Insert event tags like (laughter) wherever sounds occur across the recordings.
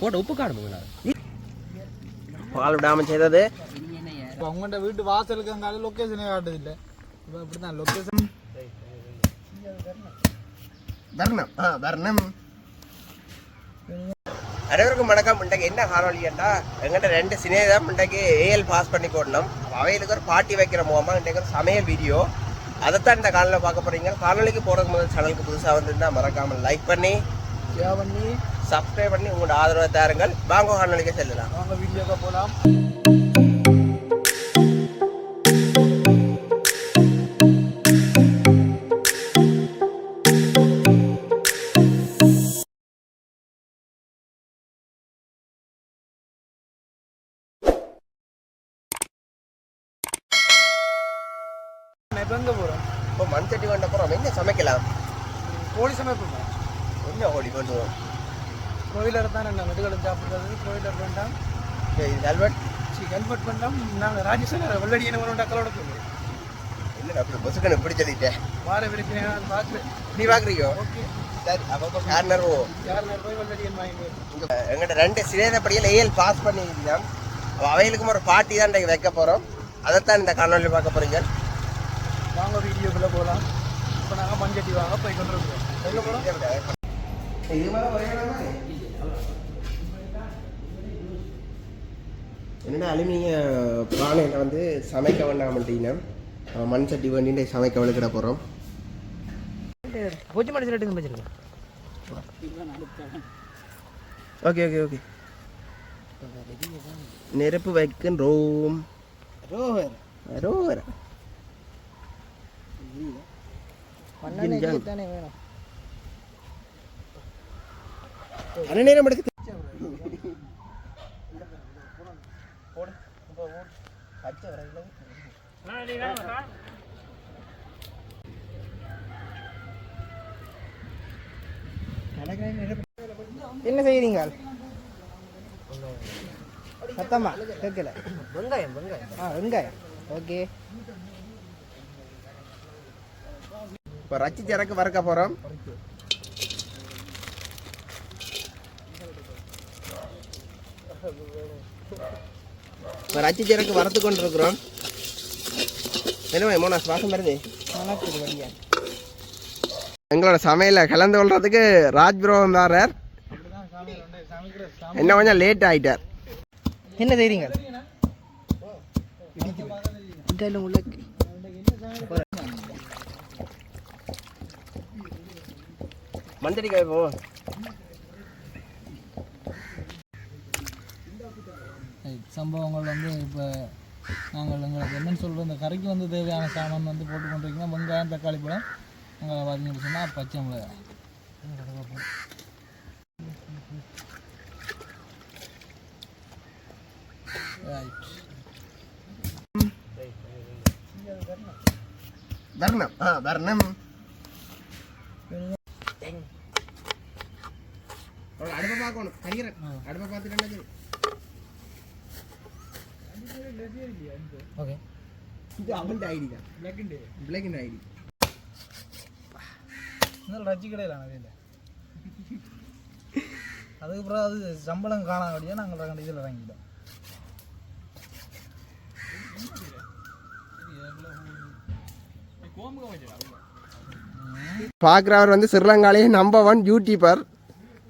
போட்ட உப்பு காணுங்களா பால் விடாமல் செய்தது. இப்போ உங்கள்கிட்ட வீட்டு வாசலுக்கு அங்கே லொக்கேஷனே காட்டுது இல்லை இப்போ இப்படி தான் லொக்கேஷன் தர்ணம். ஆ தர்ணம். அனைவருக்கும் வணக்கம். இன்றைக்கு என்ன காணொலின்னா எங்கிட்ட ரெண்டு சினேதான் இன்றைக்கு ஏஎல் பாஸ் பண்ணி போடணும் அவைகளுக்கு ஒரு பாட்டி வைக்கிற மூலமாக இன்றைக்கு ஒரு சமையல் வீடியோ. அதைத்தான் இந்த காணொலியில் பார்க்க போறீங்க. காணொலிக்கு போகிறதுக்கு முதல் சேனலுக்கு புதுசாக வந்திருந்தா மறக்காமல் லைக் பண்ணி ஷேர் பண்ணி சப்ஸ்கிரைப் பண்ணி உங்களோட ஆதரவை தாருங்கள். வாங்க காணொலிக்கு செல்லலாம். அவங்க வீடியோக்கு போகலாம் சாப்பிட்றது கோயிலில் வேண்டாம் இது ஹெல்மெட் சி ஹெல்மெட் நாங்கள் ராஜேஸ்வரர் வெள்ளடி என்ன வேணும் டக்கலோட போகுது இல்லை அப்படி பொசுக்கன்னு இப்படி சொல்லிட்டேன் வார விருப்பினா பார்க்குறேன் நீ பார்க்குறீங்க ஓகே சரி அப்போ யார் வெள்ளடி எங்கிட்ட ரெண்டு சிறேதப்படியில் ஏஎல் பாஸ் பண்ணியிருந்தோம் அவைகளுக்கும் ஒரு பாட்டி தான் இன்றைக்கு வைக்க போகிறோம் அதைத்தான் இந்த காணொலியில் பார்க்க போகிறீங்க வாங்க வீடியோக்குள்ளே போகலாம் இப்போ நாங்கள் மஞ்சட்டி வாங்க போய் கொண்டு இருக்கோம் எங்கே போகிறோம் இது மாதிரி ஒரே என்னடா அலுமினிய பானையில் வந்து சமைக்க வேண்டாம் அப்படின்னா மண் சட்டி வேண்டிட்டு சமைக்க வலுக்கிட போகிறோம் பூச்சி மடி சிலட்டு வச்சிருக்கேன் ஓகே ஓகே ஓகே. நெருப்பு வைக்கின்றோம் ரோஹர் ரோவர். வேணும். அரை நேரம் எடுத்து என்ன செய்கிறீங்க சத்தமா கேட்கல. வெங்காயம் வெங்காயம். ஆ வெங்காயம். ஓகே. இப்போ ரச்சி சரக்கு வறுக்க போகிறோம் இப்போ ரச்சி சரக்கு வறுத்து கொண்டு இருக்கிறோம் என்ன மூணு சுவாசம் வருது? எங்களோட சமையலை கலந்து கொள்றதுக்கு ராஜ் ப்ரோ வந்தார் என்ன கொஞ்சம் லேட் ஆயிட்டார். என்ன செய்கிறீங்க இதில் உள்ள சம்பவங்கள் வந்து இப்போ நாங்கள் எங்களுக்கு என்னன்னு சொல்கிறோம் இந்த கறிக்கு வந்து தேவையான சாமான் வந்து போட்டு கொண்டிருக்கோம் வெங்காயம் தக்காளி பழம். அங்கே பார்த்தீங்கன்னு சொன்னால் பச்சை மிளகாய். ரைட் தர்ணம் ஆ தர்ணம் அடுப்பை பார்க்கணும் கரிகிற அடுப்பை பார்த்துட்டு ஓகே இது அவன் ஐடி தான் பிளாக் அண்ட் ஐடி இன்னும் ரஜி கிடையாது அதில் அதுக்கப்புறம் அது சம்பளம் காணாதபடியாக நாங்கள் இதில் இறங்கிட்டோம் பார்க்குறவர் வந்து ஸ்ரீலங்காலேயே நம்பர் ஒன் யூடியூபர்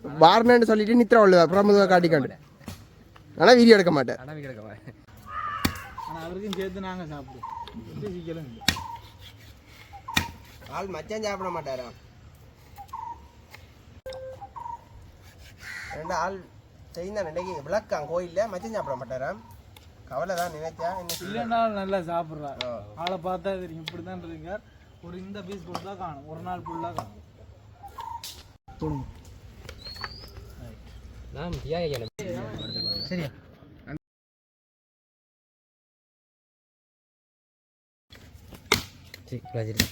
பார்னன்னு சொல்லிட்டு நித்திர உள்ளதா பிரமுதுவை காட்டிக்காண்டு ஆனால் வீடியோ எடுக்க மாட்டேன் ஆனால் ஆனால் அவருக்கும் சேர்த்து நாங்கள் சாப்பிடுவோம். சீக்கிரம் இல்லை. ஆள் மச்சான் சாப்பிட மாட்டாரா? ரெண்டு ஆள் செய்தான் இன்னைக்கு விளக்கான் கோயிலில் மச்சான் சாப்பிட மாட்டாராம் கவலை தான் நினைச்சா? இல்லைன்னா நல்லா சாப்பிட்றா. ஆளை பார்த்தா தெரியும் இப்படி தான் இருக்கார் ஒரு இந்த பீஸ் போட்டு தான் காணும். ஒரு நாள் ஃபுல்லாக காணும். போடுங்க சரியா? சரி வச்சிரு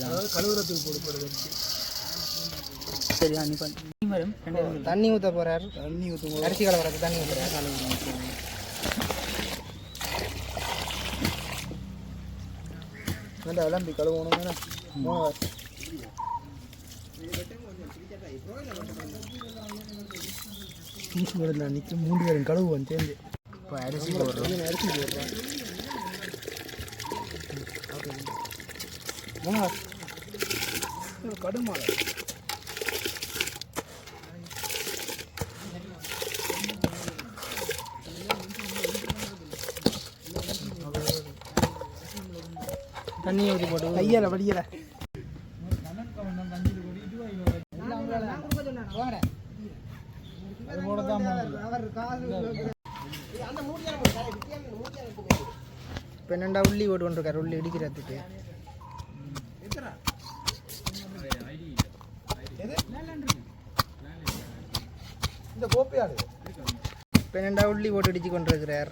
அதாவது கழுவுறதுக்கு சரியா நீ பண்ணி. தண்ணி ஊற்ற போறாரு. தண்ணி ஊற்ற அரிசி கலவரத்து தண்ணி ஊற்றுறாரு நல்லா விளம்பி கழுவணும் மூணு நான் நிற்க மூன்று பேரும் கழுவுவோம் சேர்ந்து இப்போ அரிசி போடுறோம். அரிசி போடுறோம். கடுமா தண்ணி ஊற்றி போட்டு கையால் வடியல இப்போ என்னண்டா உள்ளி ஓட்டு கொண்டிருக்காரு உள்ளி இடிக்கிறதுக்கு. இந்த கோப்பையாடு பன்னெண்டா உள்ளி போட்டு அடிச்சு கொண்டிருக்கிறார்.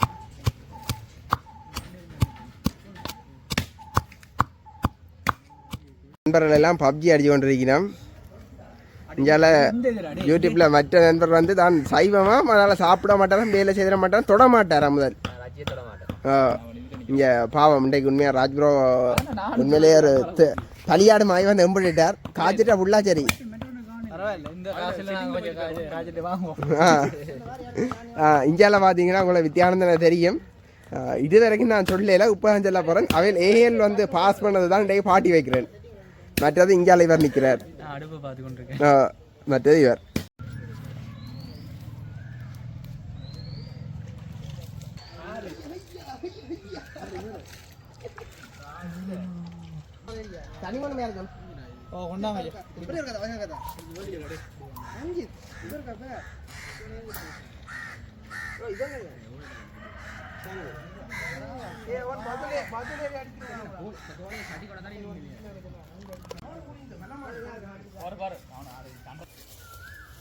நண்பர்கள் எல்லாம் பப்ஜி அடிச்சு கொண்டிருக்கிறோம். இங்கால யூடியூப்ல மற்ற நண்பர் வந்து தான் சைவமா அதனால சாப்பிட மாட்டாராம் வேலை செய்திட மாட்டாராம் தொட மாட்டாரா முதல்? ராஜ்ய இங்க பாவம் இன்றைக்கு உண்மையா ராஜ்புரோ உண்மையிலேயே ஒரு த- பலியாடு மாய் வந்து எம்பிட்டார் காய்ச்சிட்டா ஃபுல்லா சரி இந்தியாவில் பார்த்தீங்கன்னா உங்களை வித்தியானந்தனை தெரியும். ஆ, இது வரைக்கும் நான் சொல்லல தான் சொல்ல போகிறேன் அவையில் ஏஎல் வந்து பாஸ் பண்ணது தான் இன்றைக்கு பாட்டி வைக்கிறேன். மற்றது இந்தியாவில் இவர் நிற்கிறார் அடுப்பு பார்த்து கொண்டிருக்கேன் ஆ, மற்றது இவர்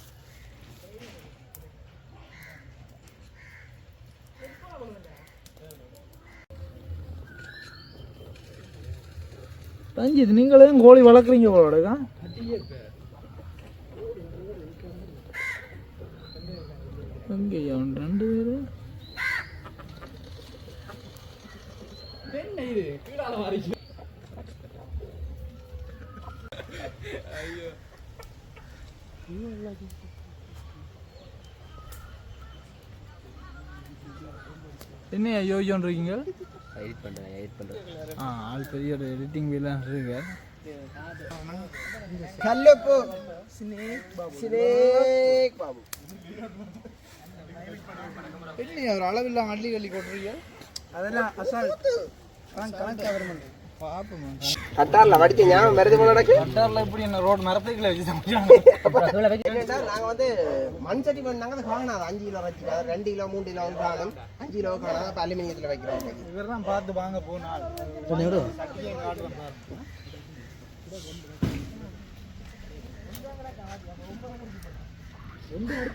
ஓ கொண்டாங்க ஐயா ரஞ்சித் நீங்களே கோழி வளர்க்குறீங்க போலடா எங்கய்யா அவன் ரெண்டு பேரு? என்ன என்ன யோசிச்சோன்றீங்க எடிட் பண்ணுறேன் எடிட் பண்ணுறேன் ஆ ஆள் பெரிய ஒரு எடிட்டிங் வீலாம் இருக்கு. கல்லப்பு. சினேக் பாபு. என்ன ஒரு அளவில்லாம் அள்ளி அள்ளி கொட்டுறீங்க? அதெல்லாம் அசால் கணக்கு அவர் பார்ப்போம் கட்டாரில் வடிச்ச ஞாபகம் எனக்கு. கட்டாரில் எப்படி என்ன ரோடு மரத்துக்குள்ள வச்சு சமைச்சாங்க நாங்க வந்து மண் சட்டி பண்ணாங்க அதை காணாது அஞ்சு கிலோ வச்சு ரெண்டு கிலோ மூணு கிலோ காணும் அஞ்சு கிலோ காணாது இப்போ அலுமினியத்தில் வைக்கிறோம். இவர் தான் பார்த்து வாங்க போனால்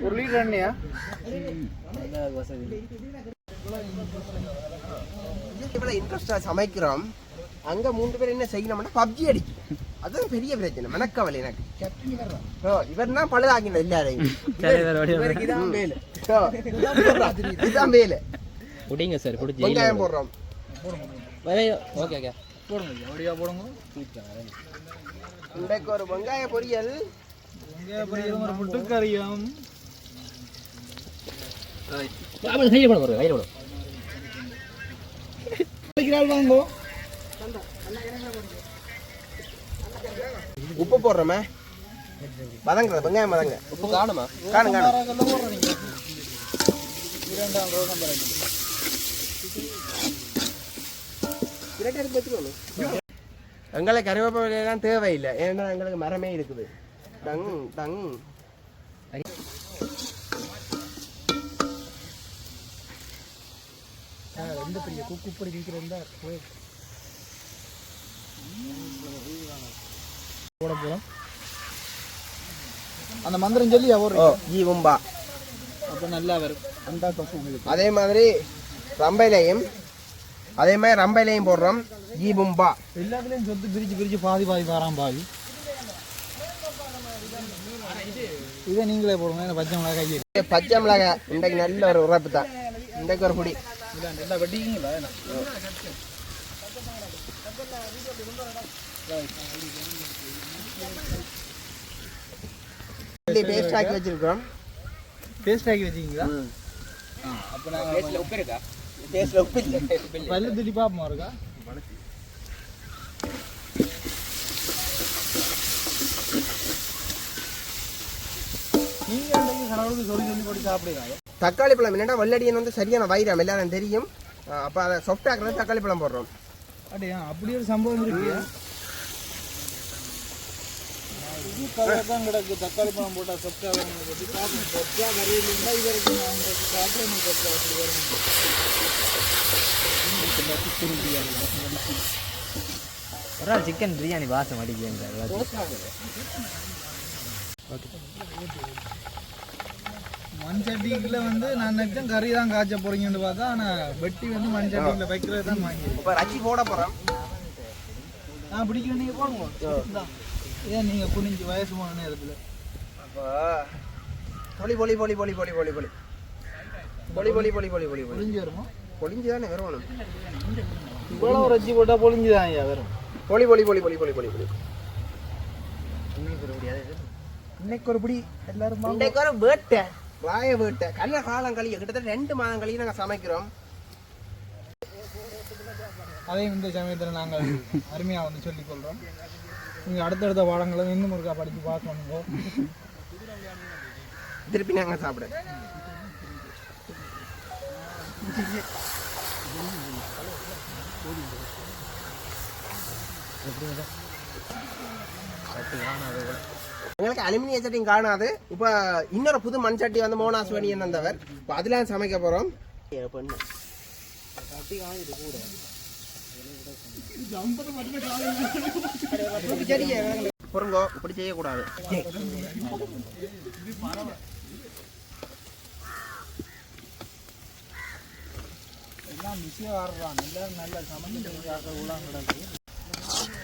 ஒரு லிட்டர் எண்ணெயா? இவ்வளவு இன்ட்ரெஸ்டா சமைக்கிறோம். அங்க மூன்று பேர் என்ன செய்யணும்னா பப்ஜி அடிக்கும். அதுதான் பெரிய பிரச்சனை. மனக்கவலை எனக்கு. ஓ, இவர் தான். பழுதாக்கின எல்லாரையும். (laughs) இவருக்கு இதான் வேலு. (laughs) ஓ, இதுதான் வேலு. முடிங்க சார் பிடிச்சி வெங்காயம் போடுறோம். Okay okay. போடுங்க ஒடியா போடுங்க. இன்றைக்கு ஒரு வெங்காய பொரியல். வெங்காய பொரியல் ஒரு புட்டுக்கறியும் கையில் போட கையில் போட. நாள் வாங்கோ. உப்பு போடுறோமே. வதங்குறது வெங்காயம் வதங்க உப்பு காணுமா? காணும் காணும் இரண்டாம் ரோகம் எங்களுக்கு கருவேப்பிலாம் தேவையில்லை. ஏன்னா எங்களுக்கு மரமே இருக்குது. டங் டங். எந்த பெரிய குக்கு இப்படி போய் போட போகிறோம் அந்த மந்திரம் சொல்லி ஓ ஜீவம்பா அப்போ நல்லா வரும். அந்த அதே மாதிரி ரம்பையிலையும் அதே மாதிரி ரம்பையிலையும் போடுறோம். ஜீபும்பா எல்லாத்துலேயும் சொத்து பிரித்து பிரித்து பாதி பாதி வாராம் பாதி. இதை நீங்களே போடுங்க பச்சை மிளகாய் பச்சை மிளகாய். இன்றைக்கு நல்ல ஒரு உறப்பு தான். இன்றைக்கு ஒரு பொடி. இல்லை நல்லா வெட்டிக்கிங்களா? பேஸ்ட் ஆக்கி வச்சிருக்கோம் பேஸ்ட் ஆக்கி வச்சிங்களா அப்போ நாங்கள் உப்பு இருக்கா? டேஸ்ட்ல உப்பு இல்லை. பல்லு திட்டி பார்ப்போமா இருக்கா? நீங்கள் அன்றைக்கு கடவுளுக்கு சொல்லி சொல்லி போட்டு சாப்பிடுங்க. தக்காளி பழம் என்னன்னா வெள்ளடியன் வந்து சரியான வைரம் எல்லாரும் தெரியும். அப்போ அதை சாஃப்ட் ஆக்குறது தக்காளி பழம் போடுறோம். அப்படியா அப்படி ஒரு சம்பவம் இருக்கு இது கதையாக தான் கிடக்கு. தக்காளி பழம் போட்டால் இது வரைக்கும் நான் சாப்பிட அப்படி வரும். ஒரு நாள் சிக்கன் பிரியாணி வாசம் அடிக்கிறேன் மண் சட்டிக்குள்ள வந்து நான் நினைச்சேன் கறி தான் காய்ச்ச போறீங்கன்னு பார்த்தா ஆனால் வெட்டி வந்து மண் சட்டிக்குள்ள வைக்கிறது தான் வாங்கி இப்போ ரச்சி போட போகிறோம் நான் பிடிக்கிற நீங்கள் போடுங்க. ஏன் நீங்கள் குனிஞ்சு வயசு போன நேரத்தில் அப்போ பொலி பொலி பொலி பொலி பொலி பொலி பொலி பொலி பொலி பொலி பொலி பொலி பொலி பொழிஞ்சு வருமா பொலிஞ்சு தானே வரணும் இவ்வளோ ரச்சி போட்டால் பொழிஞ்சு தான் ஐயா வரும் பொலி பொலி பொலி பொலி பொலி பொலி பொலி இன்னைக்கு ஒரு பிடி எல்லாரும் இன்றைக்கு வர வேட்டை வாய வேட்டை. கல்ல காலம் கழிய கிட்டத்தட்ட ரெண்டு மாதம் கழிய நாங்கள் சமைக்கிறோம். அதையும் இந்த சமயத்தில் நாங்கள் அருமையாக வந்து சொல்லிக் கொள்கிறோம் நீங்கள் அடுத்தடுத்த பாடங்களை இன்னும் ஒருக்கா படித்து பார்க்கணுங்க. திருப்பி நாங்கள் சாப்பிட. எங்களுக்கு அலுமினிய சட்டியும் காணாது. இப்போ இன்னொரு புது மண் சட்டி வந்து மோனாஸ்வனியன் வந்தவர் இப்போ அதில் சமைக்க போகிறோம் பொருங்கோ இப்படி செய்யக்கூடாது.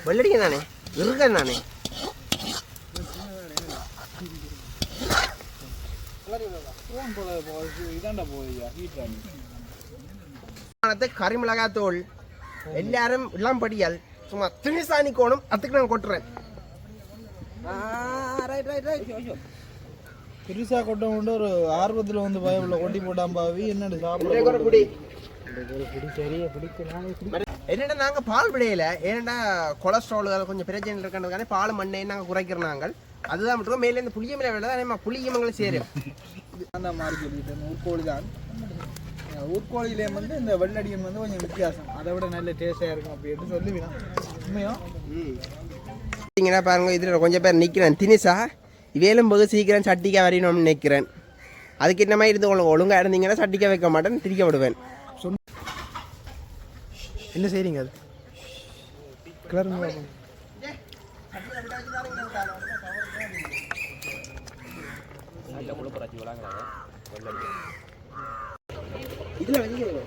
வெள்ளடிக்க தானே? இருக்கேன் எல்லாரும் தூள் எல்லாரும் இளம் படியால் சும்மா திணிசாணி கோணும் அதுக்கு நான் கொட்டுறேன். ரைட் ரைட் ரைட் பெருசாக கொட்ட கொண்டு ஒரு ஆர்வத்தில் வந்து பயவுள்ள கொட்டி போட்டான் பாவி. குடி சாப்பிட என்னடா நாங்க பால் விடையில ஏன்னா கொலஸ்ட்ரால் கொஞ்சம் பிரச்சனை இருக்கிறதுக்கான பால் மண்ணை நாங்க குறைக்கிறோம் நாங்கள். அதுதான் மட்டும் மேல இந்த புளிய மேல விட நம்ம புளியமங்களும் சேரும். அந்த மாதிரி சொல்லிட்டேன் ஊர்கோழி தான். ஊர்கோழியிலே வந்து இந்த வெள்ளடியன் வந்து கொஞ்சம் வித்தியாசம். அதை விட நல்ல டேஸ்டாக இருக்கும் அப்படின்னு சொல்லுவேன். உண்மையா? பார்த்தீங்கன்னா பாருங்க இதில் கொஞ்சம் பேர் நிற்கிறேன் தினிசா இவையிலும் போது சீக்கிரம் சட்டிக்காய் வரையணும்னு நிற்கிறேன் அதுக்கு என்ன மாதிரி இருந்து ஒழுங்கு ஒழுங்காக இருந்தீங்கன்னா சட்டிக்காய் வைக்க மாட்டேன் திரிக்க விடுவேன். என்ன செய்றீங்க அது? இல்லை குழுப்புறாச்சி விளாங்கிறாங்க இதில் வஞ்சிக்கிறது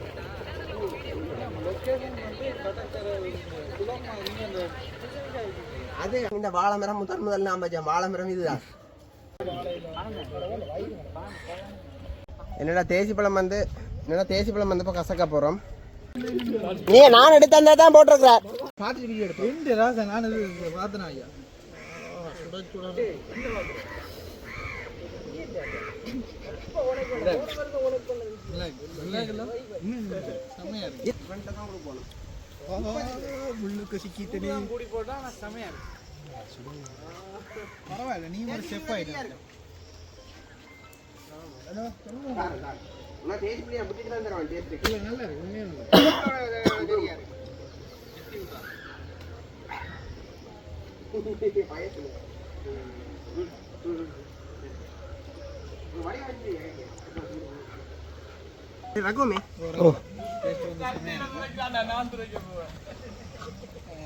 அது இந்த வாழைமரம் முதல் முதல் நாம் வச்சோம் வாழைமரம் இதுதான். என்னடா தேசி பழம் வந்து என்னடா தேசி பழம் வந்து வந்தப்போ கசக்க போறோம். நீ நான் எடுத்து அந்த தான் போட்டிருக்கிறேன் பார்த்துட்டு வீடியோ எடுப்பேன் நான் பார்த்தேன் ஐயா. முள்ளுக்கு சிக்கி தனியாக கூடி போட்டா செமையா இருக்கு பரவாயில்ல நீ ஒரு செப் ஆயிட்டு நான் நல்லா இருக்கு உண்மையா நல்லா இருக்கு பயத்துல ரகுமே ஓ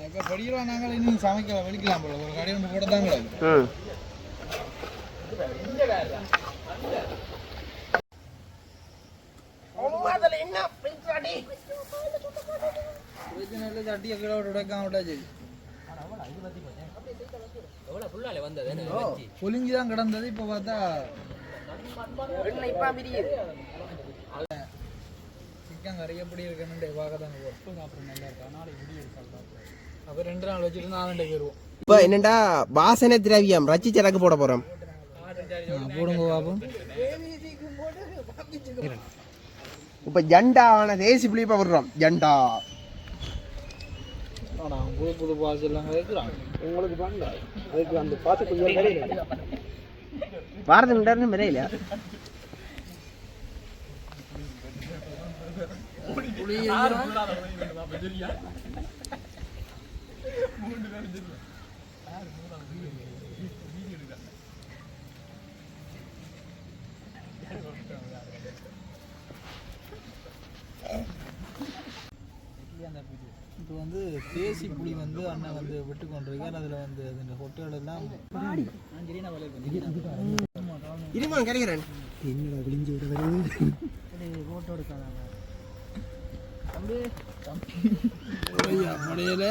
இப்போ படிக்கிறோம் நாங்கள் இன்னும் சமைக்கலாம் வெடிக்கலாம் போல ஒரு கடை ஒன்று போட தான் பொலிஞ்சுதான் கிடந்தது இப்ப பார்த்தா சிக்கன் கறி எப்படி இருக்குன்னு பார்க்க தான் அப்புறம் நல்லா இருக்கா. நாளைக்கு வீடியோ எடுக்கலாம் அப்போ ரெண்டு நாள் வச்சுட்டு நாலு போயிடுவோம் இப்போ என்னடா வாசனை திரவியம் ரச்சி சரக்கு போட போறோம். போடுங்க பாப்போம் இப்போ ஜண்டாவான தேசி புளிப்பா விடுறோம். ஜண்டா. ஆனால் புது புது பாஸ் எல்லாம் இருக்கிறாங்க உங்களுக்கு பண்ணல அதுக்கு அந்த பாத்து கொஞ்சம் வரையில வாரத்து வரையில இப்போ வந்து தேசி புளி வந்து அண்ணன் வந்து விட்டு கொண்டிருக்கார் அதில் வந்து இந்த ஹோட்டல் எல்லாம் இருமா கிடைக்கிறேன். முடையில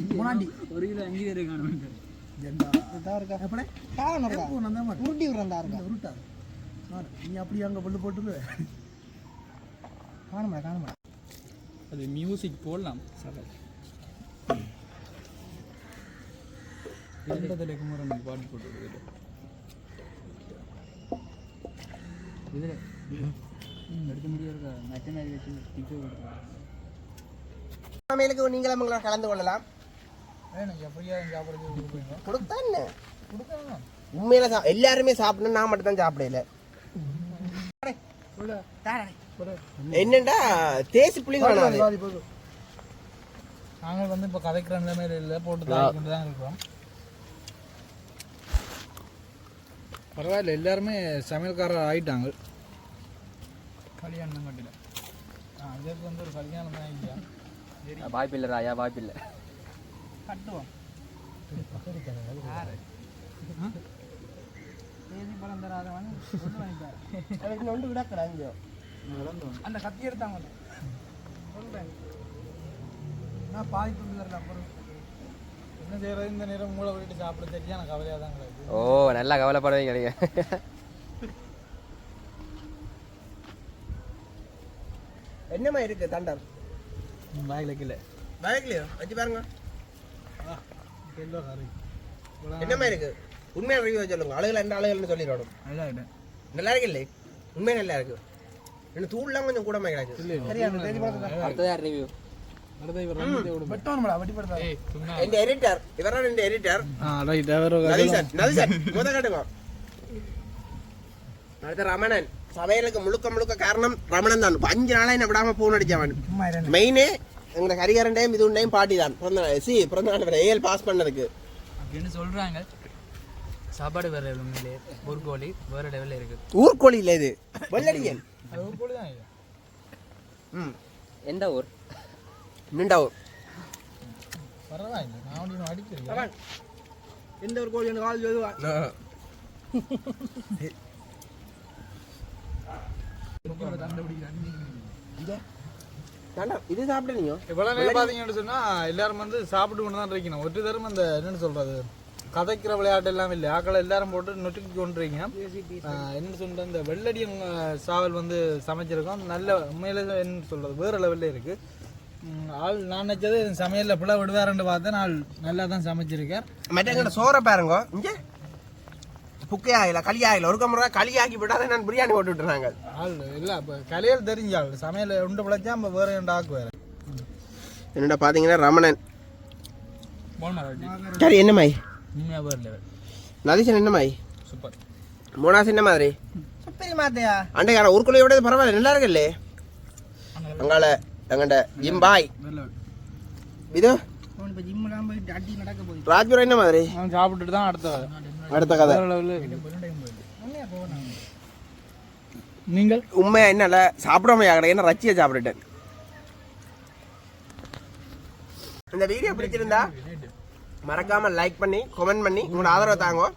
இல்லையா ஒரு கிலோ அஞ்சு பேர் காணும் அது மியூசிக் போடலாம். சபல் கண்டதில் குமரன் பாட்டு போட்டு விடுது இதில். எடுக்க முடியாது சமையலுக்கு நீங்களும் உங்களை கலந்து கொள்ளலாம் எனக்கு எப்படியா சாப்பிட்றது கொடுப்பீங்க கொடுத்தா என்ன? உண்மையில சா- எல்லாருமே சாப்பிடணும் நான் மட்டும் தான் சாப்பிடல. என்னண்டா தேசி புளி காணாது நாங்கள் வந்து இப்போ கதைக்கிற நிலைமையில இல்லை போட்டு தான் இருக்கிறோம். பரவாயில்ல எல்லாருமே சமையல்காரர் ஆயிட்டாங்க. கல்யாணம் கட்டில ஆ அதற்கு வந்து ஒரு கல்யாணம் தான் இல்லையா? வாய்ப்பில்லை ராயா வாய்ப்பில்லை. கட்டுவோம். தேதி பழம் தராதவன் கொண்டு வாங்கிட்டார் விடக்கிறாங்க அந்த கத்தி எடுத்தாங்க சொல்றேன். நான் பாதி அப்புறம் என்ன செய்யறது? இந்த நேரம் மூளை விட்டு சாப்பிட எனக்கு கவலையாக தான் கிடக்கு. ஓ நல்லா கவலைப்படவே கிடையாது என்னமா இருக்கு தண்டர் பேக்கில் கீழே. பேக்லயோ வச்சு பாருங்க. எல்லோ கறி என்னமா இருக்கு? உண்மையான ரிவ்யூ சொல்லுங்க. அழுகல என்ன அழுகல்னு சொல்லிடணும். நல்லா இருக்கு. இல்லை உண்மையா நல்லா இருக்கு. இன்னும் தூள்லாம் கொஞ்சம் கூடமா கிடக்கு. அடுத்ததா ரிவ்யூ எடிட்டர் இவரான எடிட்டர் முத காட்டுங்க அடுத்த ரமணன். சமையலுக்கு முழுக்க முழுக்க காரணம் ரமணன் தான். அஞ்சு நாளா என்ன விடாம போன் அடிச்சவன். மெயினே எங்க ஹரிகரண்டையும் இது உண்டையும் பாட்டி தான் பிறந்த சி பிறந்த நாள் ஏஎல் பாஸ் பண்ணதுக்கு. அப்படின்னு சொல்றாங்க. சாப்பாடு வேற உண்மையிலே ஒரு கோழி வேற லெவலில் இருக்கு. ஊர்கோழி இல்ல இது. வெள்ளடியல் அது ஒரு கோழி தான் இது. ம் எந்த ஊர்? நிண்டாவும் பரவாயில்லை நான் ஒன்று அடிக்கிறேன் எந்த ஒரு கோழி கால் (laughs) சொல்லுவா இது சாப்பிட நீங்க இவ்வளோ நேரம் பார்த்தீங்கன்னு சொன்னால் எல்லாரும் வந்து சாப்பிட்டு கொண்டு தான் இருக்கணும் ஒரு தரம் அந்த என்னன்னு சொல்கிறது கதைக்கிற விளையாட்டு எல்லாம் இல்லை. ஆக்களை எல்லாரும் போட்டு நொட்டுக்கி கொண்டுறீங்க என்ன சொல்ற இந்த வெள்ளடியன் அஹ், சாவல் வந்து சமைச்சிருக்கோம். நல்ல உண்மையில என்ன சொல்கிறது வேறு லெவலில் இருக்குது ஆள் நான் நினச்சது சமையலில் பிள்ளை விடுவாருன்னு பார்த்தேன். ஆள் நல்லா தான் சமைச்சிருக்கேன் மற்றவங்க சோறை பாருங்க. இங்க. புக்கே ஆகல களி ஆகல ஒரு கம்பரா களி ஆக்கி விட்டாதான் நான் பிரியாணி போட்டு விட்டுறாங்க. ஆள் இல்லை இப்போ கலையில் தெரிஞ்ச ஆள் சமையல் உண்டு பிழைச்சா நம்ம வேறு ரெண்டு ஆக்கு வேறு? என்னடா பாத்தீங்கன்னா ரமணன். சரி என்ன மாய்? நதீசன் என்ன மாய்? சூப்பர். மூணாசு என்ன மாதிரி? சூப்பர் மாத்தையா. அண்டைக்கார ஊருக்குள்ளே விட பரவாயில்ல நல்லா இருக்குல்லே. அங்கால எங்கண்ட ஜிம் பாய் இது. ராஜ்புரம் என்ன மாதிரி? நான் சாப்பிட்டுட்டு தான் அடுத்த அடுத்த கதை. வேற லெவலில் நீங்கள்? உண்மையா என்னல சாப்பிடாம ஆகல என்ன ரச்சியை சாப்பிட்டுட்டேன். இந்த வீடியோ பிடிச்சிருந்தா மறக்காம லைக் பண்ணி கமெண்ட் பண்ணி உங்களோட ஆதரவை தாங்க.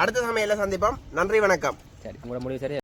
அடுத்த சமையல சந்திப்போம். நன்றி வணக்கம். சரி உங்களோட முடிவு சரி